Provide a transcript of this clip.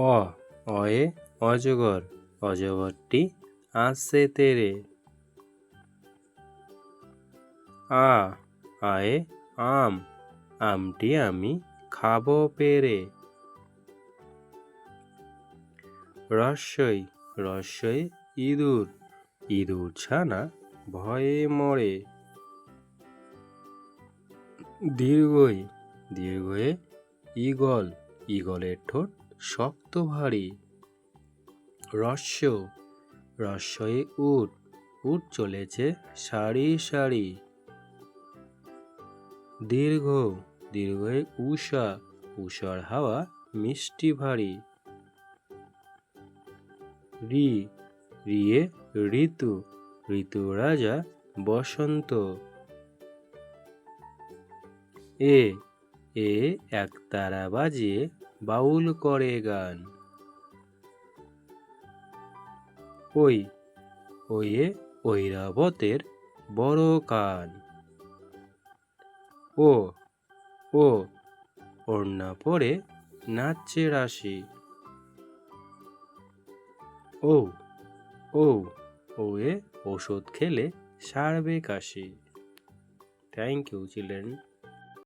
অ, অয়ে, অজগর, অজগরটি আসছে তেরে। আ, আয়ে, আম, আমটি আমি খাব পেরে। রস্যই রস্যই ইঁদুর ইঁদুর ছানা ভয়ে মরে। দীর্ঘই, দীর্ঘয়ে ঈগল ঈগলের ঠোঁট শক্ত ভারী। রস্য রস্যয়ে উট। উট চলেছে সারি সারি। দীর্ঘ। দীর্ঘয়ে উষা উষার হাওয়া মিষ্টি ভারী। রি। রিয়ে ঋতু। ঋতু রাজা বসন্ত। এ। এ এক তারা বাজিয়ে বাউল করে গান। ওই, ওয়ে, ঐরাবতের বড় কান। ও ও, ওড়না পরে নাচছে রাশি। ও ও, ওয়ে, ওষুধ খেলে সারবে কাশি। Thank you children